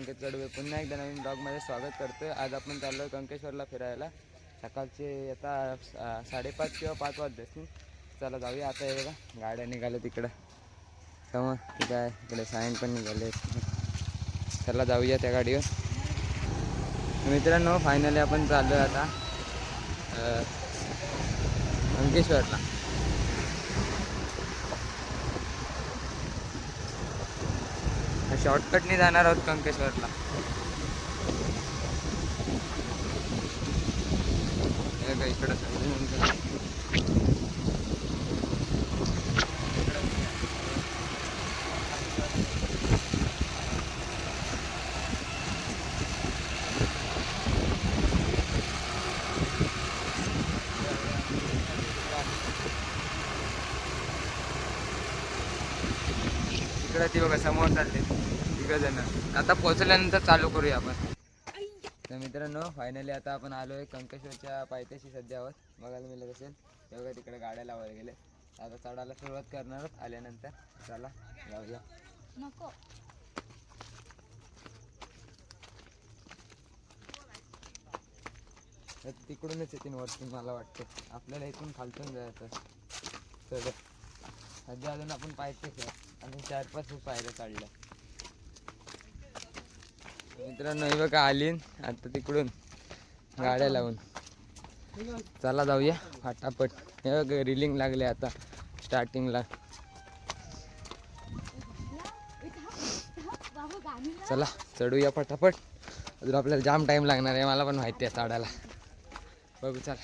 संकेत कडवे. पुन्हा एकदा नवीन ब्लॉगमध्ये स्वागत करतो आहे आज आपण चाललो कंकेश्वरला फिरायला. सकाळचे आता सा- साडेपाच किंवा पाच वाजले असतील. चला जाऊया. आता हे बघा गाड्या निघाल्या तिकडं. समोर तिथं आहे. इकडे सायन पण निघाले. चला जाऊया त्या गाडीवर. मित्रांनो फायनली आपण चाललो आहे आता अंकेश्वरला शॉर्टकटने जाणार आहोत कंकेश्वरला. इकडं इकडं इकडे ती बघा समोर चालते जण. आता पोहोचल्यानंतर चालू करूया आपण. तर मित्रांनो फायनली आता आपण आलो आहे कंकेश्वरच्या पायथ्याशी सध्या आहोत बघायला मिळत असेल. ते बघा तिकडे गाड्या लावायला गेले. आता चढायला सुरुवात करणार आल्यानंतर चला जाऊया. नको. तिकडूनच येतील वरती मला वाटतं. आपल्याला इथून खालतून जायचं चढ सध्या अजून आपण पायथ्याच आहे. आणि चार पाच पायऱ्या चढल्या मित्रांनो हे बघा आलीन. आता तिकडून गाड्या लावून. चला जाऊया फटाफट. हे बघ रिलिंग लागले आता स्टार्टिंगला चला चढूया फटाफट. अजून आपल्याला जाम टाइम लागणार आहे मला पण माहिती आहे चढायला. बघू चला.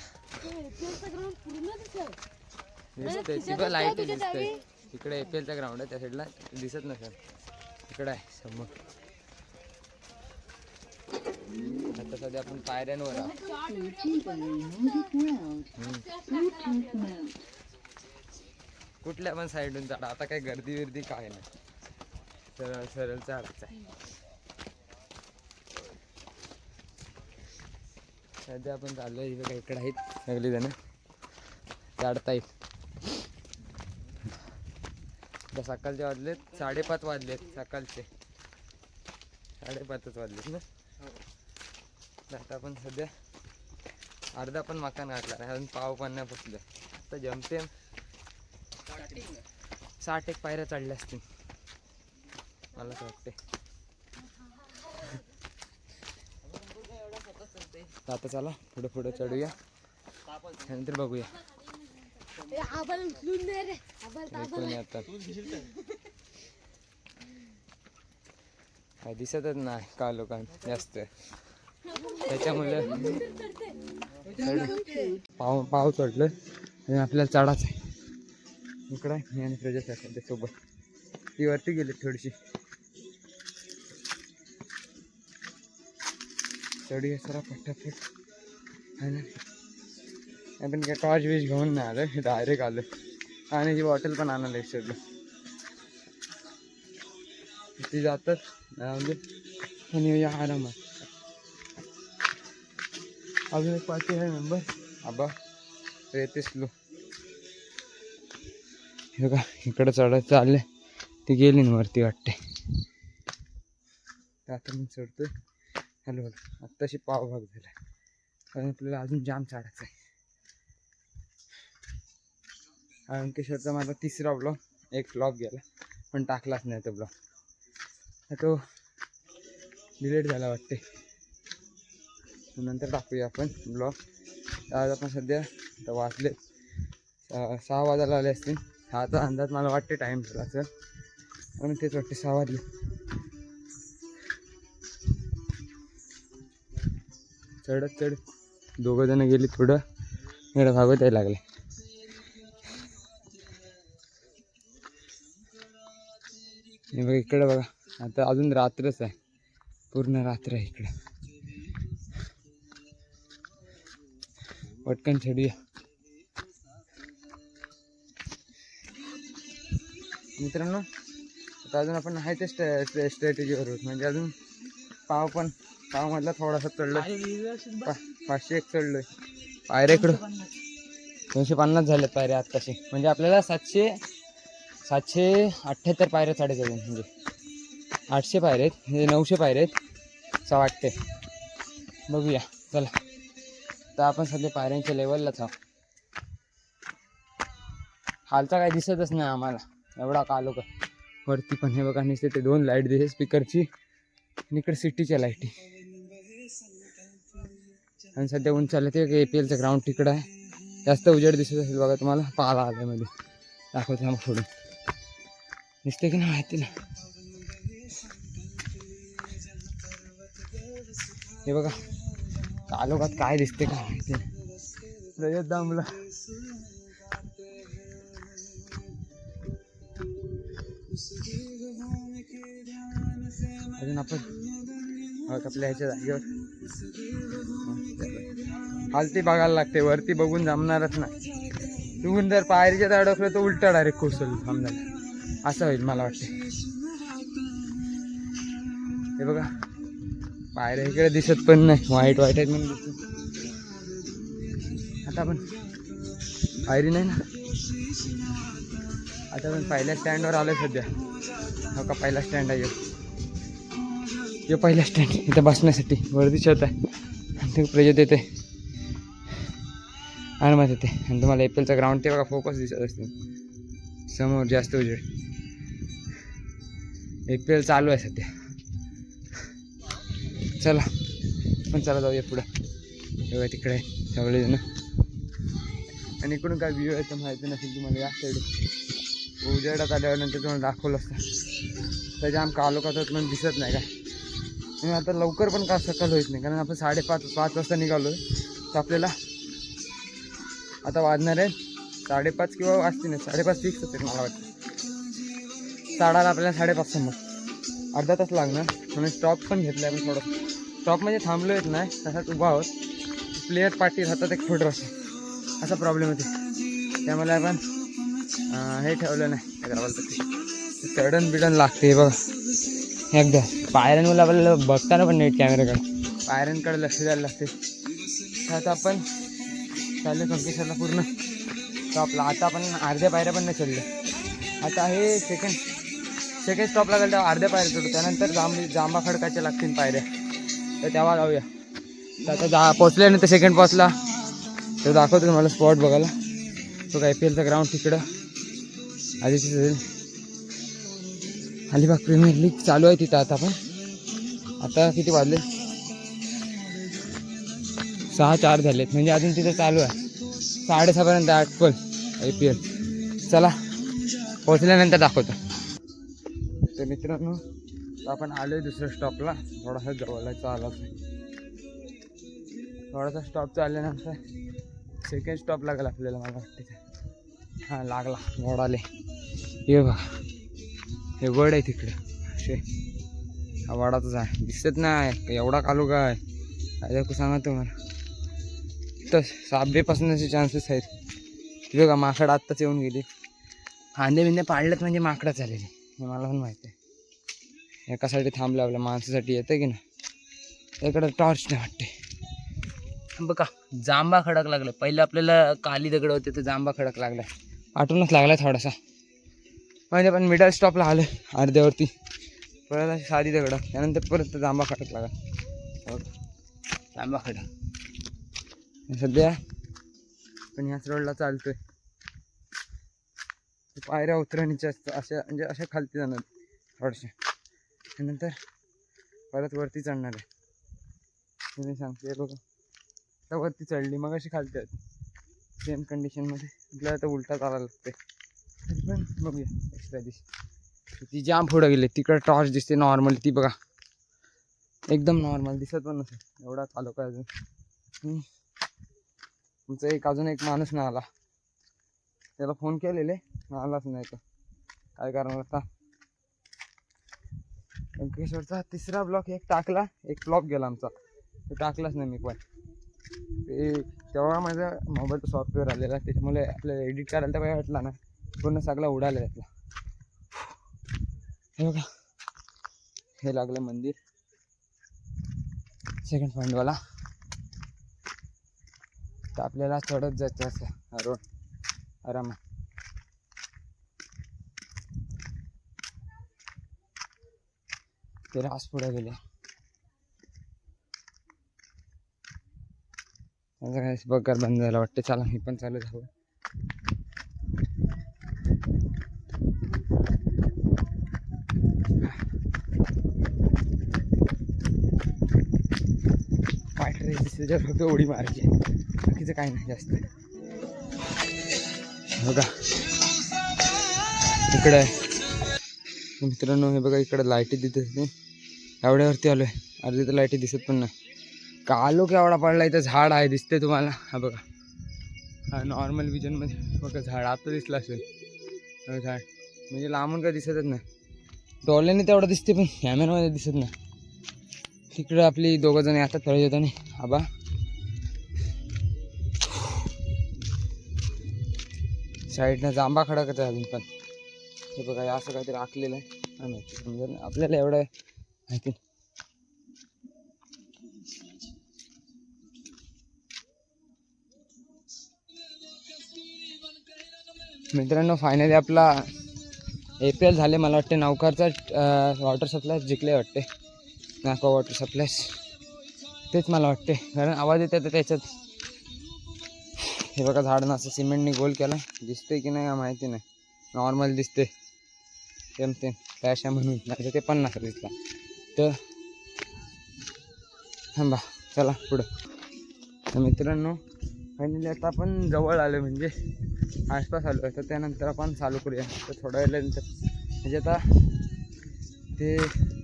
दिसत दिसतंय. तिथं लाइट दिसतंय तिकडे एलचा ग्राउंड आहे त्या साईडला दिसत नसेल. इकडे आहे समोर. आता सध्या आपण पायऱ्यांवर कुठल्या पण साईडून चढा. आता काही गर्दी विर्दी काय नाही. सरळ सरळ चढायचं आहे सध्या आपण चाललो आहे इकडे आहेत सगळी जण चढता येईल सकाळचे वाजलेत साडेपाच वाजलेत सकाळचे. साडेपाचच वाजलेत ना? आता आपण सध्या अर्धा पण मकान गाठला नाही अजून पाव पण नाही पोचलं आता जमते. साठ एक पायऱ्या चढल्या असतील. मला तर वाटते. आता चला पुढे पुढे चढूया. नंतर बघूया. दिसतच नाही का लोकांना? जास्त. त्याच्यामुळे पाव पाव चढलं आणि आपल्याला चढाच आहे. इकडं मी आणि प्रजा सध्या सोबत. ती वरती गेली थोडीशी. चढी सरा फटाफट आणि आपण काय टॉर्च बीच घेऊन नाही आलं डायरेक्ट आलं पाण्याची बॉटल पण आणायला विसरलो ती जातात. म्हणजे आणि आरामात. अजून एक पार्टी आहे मेंबर आबा येतेस लो. हे का इकडं चढत चालले. ती गेली ना वरती वाटते. आता मी चढतो हॅलो हॅलो. आत्ताशी पाव भाग झाला कारण आपल्याला अजून जाम चढायचं आहे. अंकेश्वरचा माझा तिसरा ब्लॉग एक ब्लॉग गेला. पण टाकलाच नाही तो ब्लॉग तो डिलीट झाला वाटते. नंतर टाकूया आपण ब्लॉग आज आपण सध्या आता वाजले सहा वाजायला आले असतील. सहाचा अंदाज मला वाटते टाईम झाला असं म्हणून तेच वाटते सहा वाजले. चढत चढ दोघं जण गेली थोडं इकडं भागवत यायला लागले. हे बघा इकडे बघा. आता अजून रात्रच आहे. पूर्ण रात्र आहे इकडं. पटकन चढूया मित्रांनो आता अजून आपण आहे ते स्ट्रॅ स्ट्रॅटेजीवर आहोत. म्हणजे अजून पाव पण पावमधला थोडासा चढलो पाचशे एक चढलोय. पायऱ्याकडं दोनशे पन्नास झाल्यात पायऱ्या आत्ताशी. म्हणजे आपल्याला सातशे सातशे अठ्ठ्याहत्तर पायऱ्या चढायच्या अजून म्हणजे आठशे पायरे आहेत. म्हणजे नऊशे पायरे आहेत. असं वाटते बघूया. तर आपण सध्या पायऱ्यांच्या लेवललाच आहोत. खालचा काही दिसतच नाही आम्हाला. एवढा कालो का? वरती पण हे बघा नसते ते दोन लाइट दिसे स्पीकरची आणि इकडे सिटीच्या लाईटी आणि सध्या उंचाला ते ए पी एलचं ग्राउंड तिकडं आहे. जास्त उजेड दिसत असेल बघा तुम्हाला पाहायला आल्यामध्ये दाखवतो मग सोडून दिसते की नाही माहिती ना हे बघा कालोखात काय दिसते का माहिती रजत दामला. अजून आपण आपल्या ह्याच्या जागेवर खालती बघायला लागते. वरती बघून जमणारच नाही. तुम्ही जर पायरीच्या अडकलं तर उलटा डायरेक्ट कोसल समजा असं होईल मला वाटते. हे बघा. पायऱ्या इकडे दिसत पण नाही. वाईट वाईट आहेत म्हणून दिसत आता पण पायरी नाही ना? आता पण पहिल्या स्टँडवर आलो सध्या. हो का? पहिला स्टँड आहे यो. पहिला स्टँड इथं बसण्यासाठी. वर्दी छत आहे. आणि ते प्रजत येते आरामात येते आणि तुम्हाला एपलचा ग्राउंड ते बघा फोकस दिसत असते समोर जास्त उजेड. एपीएल चालू आहे सध्या. चला. पण चला जाऊया पुढं. तेव्हा तिकडे सगळेजण आणि इकडून काय व्ह्यू आहे तर माहिती नसेल तुम्हाला या साईड उजेडात आल्यानंतर तुम्हाला दाखवलं असतं. त्याच्या आम कालो का पण दिसत नाही काय आणि आता लवकर पण का सकाळ होत नाही. कारण आपण साडेपाच पाच वाजता निघालो तर आपल्याला आता वाजणार आहे. साडेपाच किंवा वाजते नाही साडेपाच फिक्स होते मला वाटतं. साडाला आपल्याला साडेपाच समोर. अर्धा तास लागणार. म्हणून स्टॉप पण घेतला आहे आपण थोडं. स्टॉप म्हणजे थांबलो येत नाही तसाच उभा आहोत. प्लेयर पार्टी राहतात एक फोटो असं असा प्रॉब्लेम होते त्यामुळे आपण हे ठेवलं नाही. काय चढण बिडण लागते बघा. एकदा. पायऱ्यांवर आपल्याला बघताना पण नेट कॅमेऱ्याकडे पायऱ्यांकडे लक्ष द्यायला लागते तर आता आपण चालले कंकेश्वरला पूर्ण. स्टॉपला आता आपण अर्ध्या पायऱ्या पण नाही चढले आता हे सेकंड सेकंड स्टॉपला गेलं अर्ध्या पायऱ्या चढू. त्यानंतर जांब जांबा खडकाच्या लागतील पायऱ्या. तर तेव्हा जाऊया. तर आता जा पोचल्यानंतर सेकंड पासला तर दाखवतो तुम्हाला स्पॉट बघायला. तो काय पी एलचा ग्राउंड तिकडं. आधीच अलिबाग प्रीमियर लीग चालू आहे तिथं आता पण. आता किती वाजले? सहा चार झालेत. म्हणजे अजून तिथं चालू आहे. साडेसहापर्यंत आठ पण आय पी एल चला पोचल्यानंतर दाखवतो. तर मित्रांनो तर आपण आलो आहे दुसऱ्या स्टॉपला थोडासा जवळचा आला थोडासा स्टॉप आल्यानंतर सेकंड स्टॉप लागेल आपल्याला मला वाटते हां लागला. वड आले हे बघा. हे वड आहे तिकडे. असे. हा वडाचाच आहे दिसत नाही. एवढा कालू काय अरे दाखवू सांगा तुम्हाला? तर साबे पसण्याचे चान्सेस आहेत. हे बघा माकड आत्ताच येऊन गेली. फांदे बिंदे पाडलेत म्हणजे माकडं चालेली हे मला पण माहिती आहे. एकासाठी थांबलं आपल्या माणसासाठी येतं की ना इकडं टॉर्च नाही वाटते. बघा जांबा खडक लागलं. पहिलं आपल्याला काली दगड होते तर जांबा खडक लागला. आठूनच लागला थोडासा. म्हणजे पण मिडल स्टॉपला आलं अर्ध्यावरती. परत अशी साधी दगड. त्यानंतर परत जांबा खडक लागला. जांबा खडक. सध्या पण ह्याच रोडला चालतोय. पायऱ्या उतरणीच्या असतात अशा म्हणजे अशा खालती जाणार. थोडशा नंतर परत वरती चढणार आहे. मी सांगते बघा आता वरती चढली मग अशी खालते सेम कंडिशनमध्ये आपल्याला आता उलटा चालायला लागते पण बघूया एक्स्ट्रा दिवशी. ती जाम पुढं गेली तिकडं टॉर्च दिसते नॉर्मल ती बघा. एकदम नॉर्मल दिसत पण नसेल. एवढा चालू काय अजून. हम्म. तुमचा एक अजून एक माणूस नाही आला. त्याला फोन केलेले आलाच नाही तर काय करणार आता? व्यंकटेश्वरचा तिसरा ब्लॉक एक टाकला एक फ्लॉप गेला आमचा. तो टाकलाच नाही मी पण. ते तेव्हा माझा मोबाईलचं सॉफ्टवेअर आलेला त्याच्यामुळे आपल्याला एडिट करायला तर काही वाटला ना. पूर्ण सगळा उडाला त्यातला. हे बघा. हे लागलं मंदिर. सेकंड पॉईंटवाला तर आपल्याला चढत जायचं असं रोड आरामात. ते रास पुढे गेले. माझा बघार बंद झाला वाटतं. चला मी पण चालू झालं. फक्त उडी मारायची. बाकीचं काही नाही जास्त. बघा. इकडे मित्रांनो हे बघा इकडे लाईटी दिसत नाही एवढ्यावरती आलोय. अर्धी तर लाईटी दिसत पण नाही. कालो केवढा पडला इथं झाड आहे दिसते तुम्हाला. हा बघा. हा नॉर्मल विजनमध्ये बघा झाड आता दिसलं असेल. झाड. म्हणजे लांबून काय दिसतच नाही. डोळ्याने तेवढं दिसते पण कॅमेरामध्ये दिसत नाही. तिकडं आपली दोघं जण आता तळी होता आबा साईडनं जांबा खडकत आहे अजून पण. हे बघा असं काहीतरी आखलेलं आहे. काय माहिती समजा नाही आपल्याला एवढं माहिती मित्रांनो फायनली आपला ए पी एल झाले मला वाटते. नौकारचा वॉटर सप्लाय जिंकले वाटते. नाका वॉटर सप्लायस तेच मला वाटते. कारण आवाज येते तर त्याच्यात. हे बघा झाडनं असं सिमेंटने गोल केला. दिसते की नाही माहिती नाही. नॉर्मल दिसते सेम ते पॅशा म्हणून नाही. ते पन्नास दिसला तर थांबा चला पुढं. तर मित्रांनो फायनली आता आपण जवळ आलो म्हणजे आसपास आलो. आहे तर त्यानंतर आपण चालू करूया. तर थोड्या वेळानंतर म्हणजे आता ते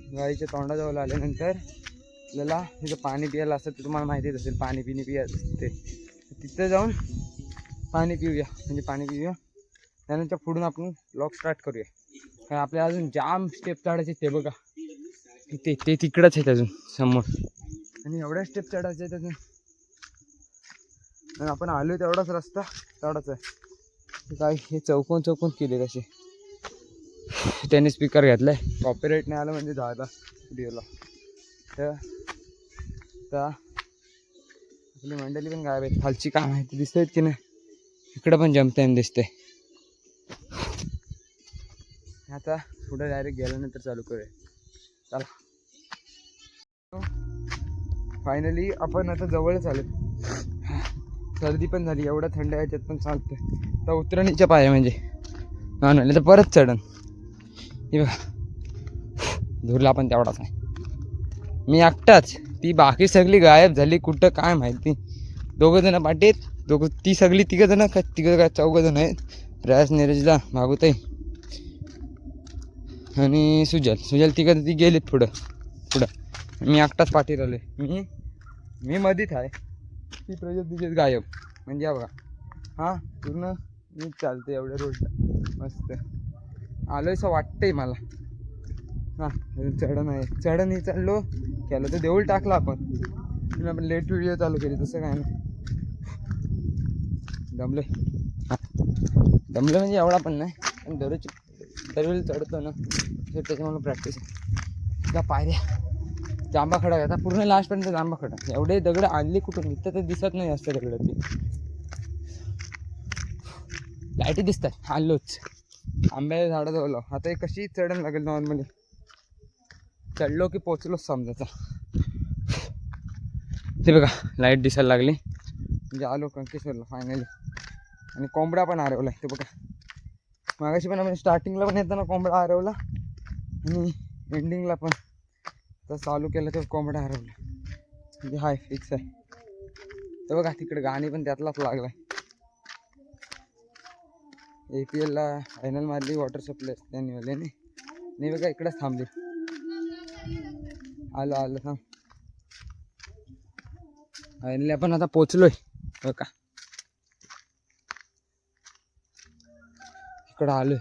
गाईच्या तोंडाजवळ आल्यानंतर आपल्याला तिथं पाणी प्यायला असतं ते तुम्हाला माहितीच असेल पाणी पिणी पिया ते तिथं जाऊन पाणी पिऊया. म्हणजे पाणी पिऊया. त्यानंतर पुढून आपण ब्लॉग स्टार्ट करूया. कारण आपल्याला अजून जाम स्टेप चढायचे ते बघा. ते ते तिकडंच आहेत अजून समोर. आणि एवढ्या स्टेप चढायचे आहेत अजून. आणि आपण आलो तेवढाच रस्ता तेवढाच आहे. काय हे चौकोन चौकोन केले कसे? त्याने स्पीकर घेतलाय. कॉपीराईट नाही आलं म्हणजे झाला व्हिडिओला तर तर आपली मंडळी पण गायब आहेत. खालची काय माहिती दिसत आहेत की नाही? इकडं पण जमताना दिसते आता पुढे डायरेक्ट गेल्यानंतर चालू करूया. चला. फायनली आपण आता जवळच आलो सर्दी पण झाली एवढा थंड याच्यात पण चालतंय. तर उतरणीच्या पाया म्हणजे. नाही म्हणलं तर परत चढण हे बघा. धुरला पण तेवढाच नाही. मी एकटाच. ती बाकी सगळी गायब झाली कुठं काय माहिती. दोघं जण पाठीत दोघं ती सगळी तिघं जण का तिघं काय चौघं जण आहेत. प्रयास नीरजला भागवताई आणि सुजल. सुजल तिकडे ती गेलीत पुढं. पुढं. मी एकटाच पाठी राहिले मी मी मधीत आहे. ती प्रजातीचे गायब. म्हणजे बघा. हां पूर्ण मी चालते एवढ्या रोडला. मस्त. आलोय असं वाटतंय मला. हां चढण आहे चढण चाललो. केलं तर देऊळ टाकला आपण. पण आपण लेट व्हिडिओ चालू केली. तसं काय नाही. दमले दमलं म्हणजे एवढा पण नाही. पण दररोज दरवेळी चढतो ना तर त्याच्यामुळे प्रॅक्टिस आहे. त्या पायऱ्या जांबा खडा आता पूर्ण लास्टपर्यंत जांबा खडा. एवढे दगड आणली कुठून? इथं तर दिसत नाही जास्त दगड ती लाईटी दिसतात. आलोच. आंब्याच्या झाडाजवळ आता हे कशी चढण लागेल नॉर्मली चढलो की पोचलोच समजायचा ते बघा लाइट दिसायला लागली. म्हणजे आलो कंकेश्वरला फायनली आणि कोंबडा पण हरवला ते बघा. मागाशी पण आपण स्टार्टिंगला पण येताना कोंबडा हरवला आणि एंडिंगला पण. तर चालू केलं तर कोंबडा हरवला. म्हणजे हाय फिक्स आहे. तर बघा तिकडे गाणी पण त्यातलाच लागलाय. ए पी एलला फायनल मारली वॉटर सप्लाय त्यांनी नाही बघा इकडेच थांबली. आलो आलो थांब. फायनली आपण आता पोचलोय. बघा. इकडं आलोय.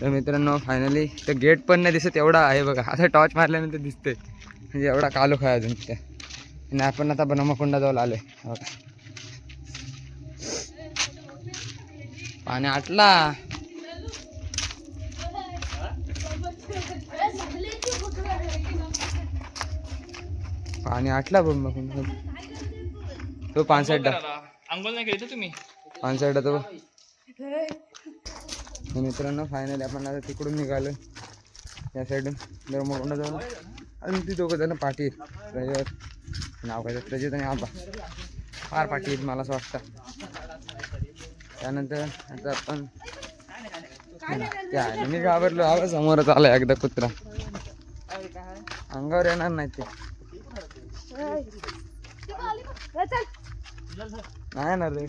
तर मित्रांनो फायनली तर गेट पण नाही दिसत एवढा आहे बघा. आता टॉर्च मारल्यानंतर दिसतंय. म्हणजे एवढा कालो खाय अजून ते आणि आपण आता ब्रह्मकुंडाजवळ आलोय. बघा. पाणी आटला. पाणी आटला ब्रह्मकुंड. तो पाच अंघोळ नाही केली तुम्ही? पाच साईडला तो मित्रांनो फायनली आपण आता तिकडून निघालो. या साईडून जाऊन आणि ती दोघं जण पाठी रजत नाव काय रजत आणि आबा. फार पाठी आहेत मला असं वाटतं. त्यानंतर आता आपण त्या मी घाबरलो. आबा समोरच आला एकदा कुत्रा. अंगावर येणार नाही ते. नाही येणार रे.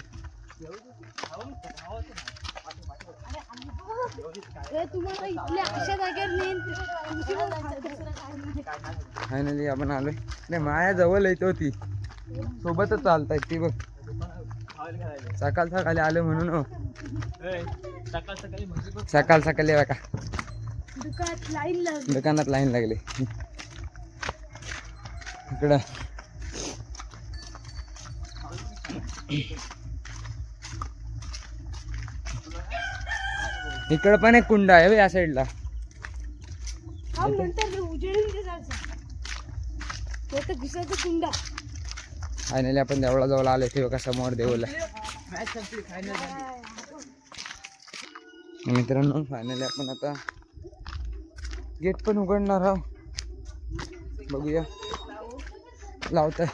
फायनली आपण आलोय. नाही माया जवळ येतो ती सोबतच चालताय ती बघ. सकाळ सकाळी आलो म्हणून हो. सकाळ सकाळी बघा. दुकानात लाईन दुकानात लाईन लागली. इकडं. इकडं पण एक कुंड आहे बे या साईडला हा फायनली आपण देवळा जवळ आलो ते बघा समोर देऊला. मित्रांनो फायनली आपण आता गेट पण उघडणार आहोत. बघूया. लावतंय.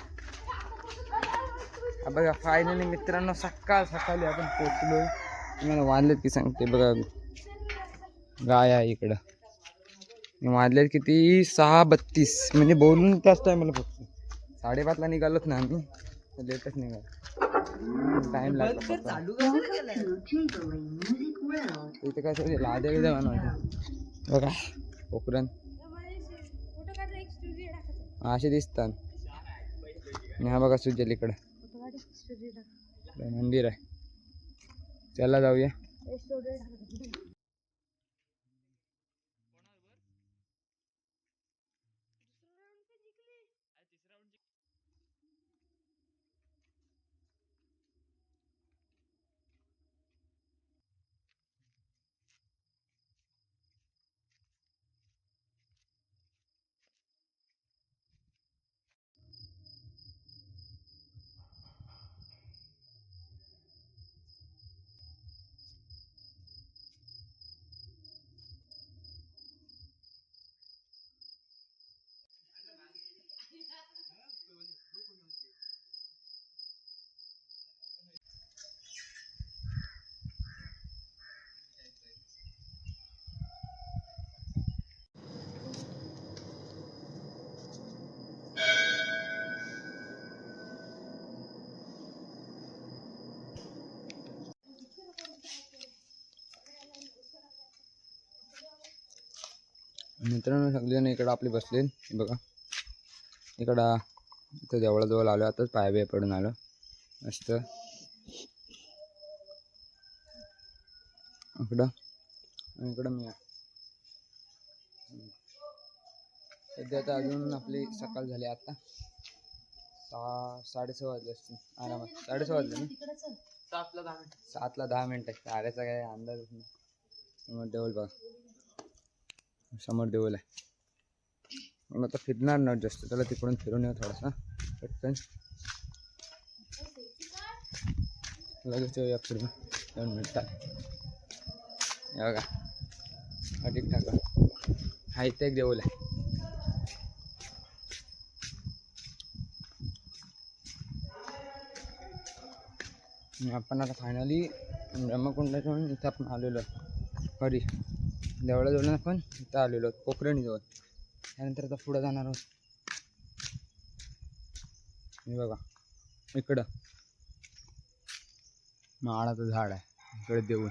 हा बघा फायनली मित्रांनो सकाळ सकाळी आपण पोचलोय तुम्हाला वाजलेत की सांगते बघा. गाय आहे इकडं. मी वाजलेत किती? सहा बत्तीस. म्हणजे बोलून त्याच टायमाला फक्त. साडेपाचला निघालोच ना आम्ही. लेटच निघालो. टाइम लागला. इथे काय सगळे लाद्या बिद्या बनवायचे बघा कोकरण असे दिसतात. हा बघा सुजल इकडं इकडं. मंदिर आहे. चला जाऊया. मित्रांनो सगळेजण इकडं आपले बसले बघा. इकडं इथं देवळाजवळ आलो. आताच पाय बिया पडून आलो. मस्त. इकडं. इकडं मी सध्या आता अजून आपली सकाळ झाली आता. सहा साडेसहा वाजले असतील. आरामात. साडेसहा वाजले ना? सातला दहा मिनिटं. आल्याचा काय अंदाज नाही. मग डबल बघा. समोर देऊल आहे. मग आता फिरणार ना जास्त त्याला तिकडून फिरून येऊ थोडासा. पटकन. लगेच येऊया फिरून दोन मिनटात या बघा. ठीक ठाक हा इथे एक देऊल आहे. आपण आता फायनली ब्रह्मकुंडाच्या इथं आपण आलेलो आहे. घरी देवळाजवळ आपण इथं आलेलो आहोत पोखरणीजवळ त्यानंतर आता पुढं जाणार आहोत. हे बघा इकडं. माळाचं झाड आहे इकडे देऊळ.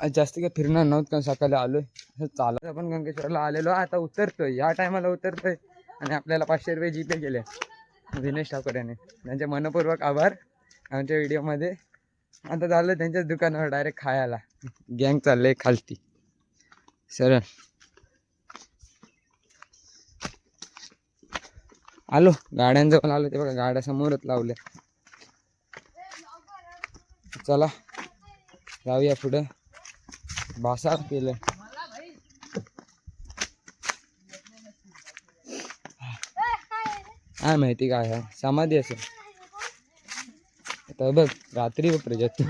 आज जास्त काय फिरणार नव्हतं कारण सकाळी आलोय. असं चालत आपण गंगेश्वरला आलेलो. आता उतरतोय या टायमाला उतरतोय. आणि आपल्याला पाचशे रुपये जीपे केले. दिनेश ठाकूर यांनी. त्यांचे मनपूर्वक आभार. आमच्या व्हिडिओमध्ये आता झालं त्यांच्याच दुकानावर डायरेक्ट खायला. गँग चाललंय खालती. सरळ. आलो. गाड्यांजवळ आलो. ते बघा गाड्या समोरच लावल्या. चला. जाऊया पुढं. भासा केलं काय माहिती काय आहे? समाधी असेल. आता बघ रात्री प्रजत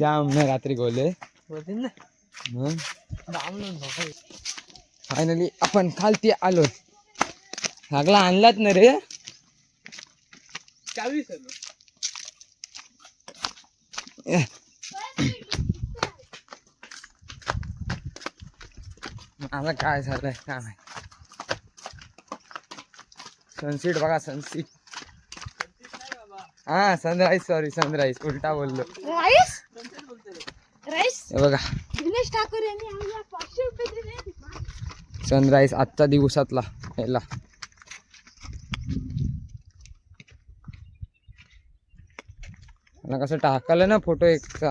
जाम ना रात्री गोले. फायनली आपण खालती आलो. लागला आणलात ना रे? आता काय झालंय काय माहीत. सनसेट बघा सनसेट हा सनराईज सॉरी सनराईज उलटा बोललो. राईस? राईस? हे बघा. दिनेश ठाकूर यांनी आम्हाला पाचशे रुपये दिले सनराईज आजचा दिवसातला. याला मला कसं टाकालं ना फोटो एक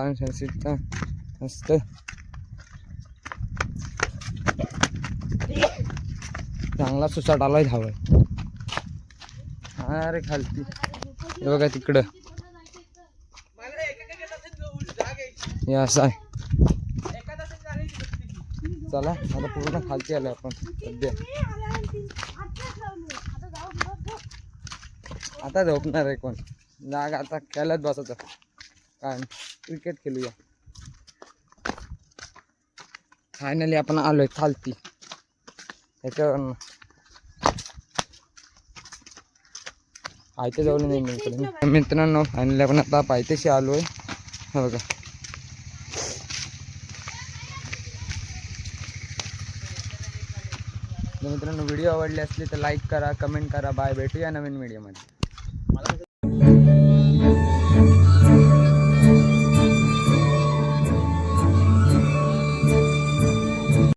मस्त. चांगला सुसाट आलाय धावाय अरे खालती. हे बघा तिकडं. हे असं आहे चला आता पूर्ण खालती आलं आपण. सध्या. आता झोपणार आहे कोण? जाग आता खेळत बसायचं. काय क्रिकेट खेळूया. फायनली आपण आलोय खालती. ह्याच्यावर आयच्या जवळ नाही इकडे. मित्रांनो फायनली आपण आता पायथ्याशी आहे हा बघा. मित्रांनो व्हिडिओ आवडले असले तर लाईक करा कमेंट करा. बाय भेटूया नवीन व्हिडिओमध्ये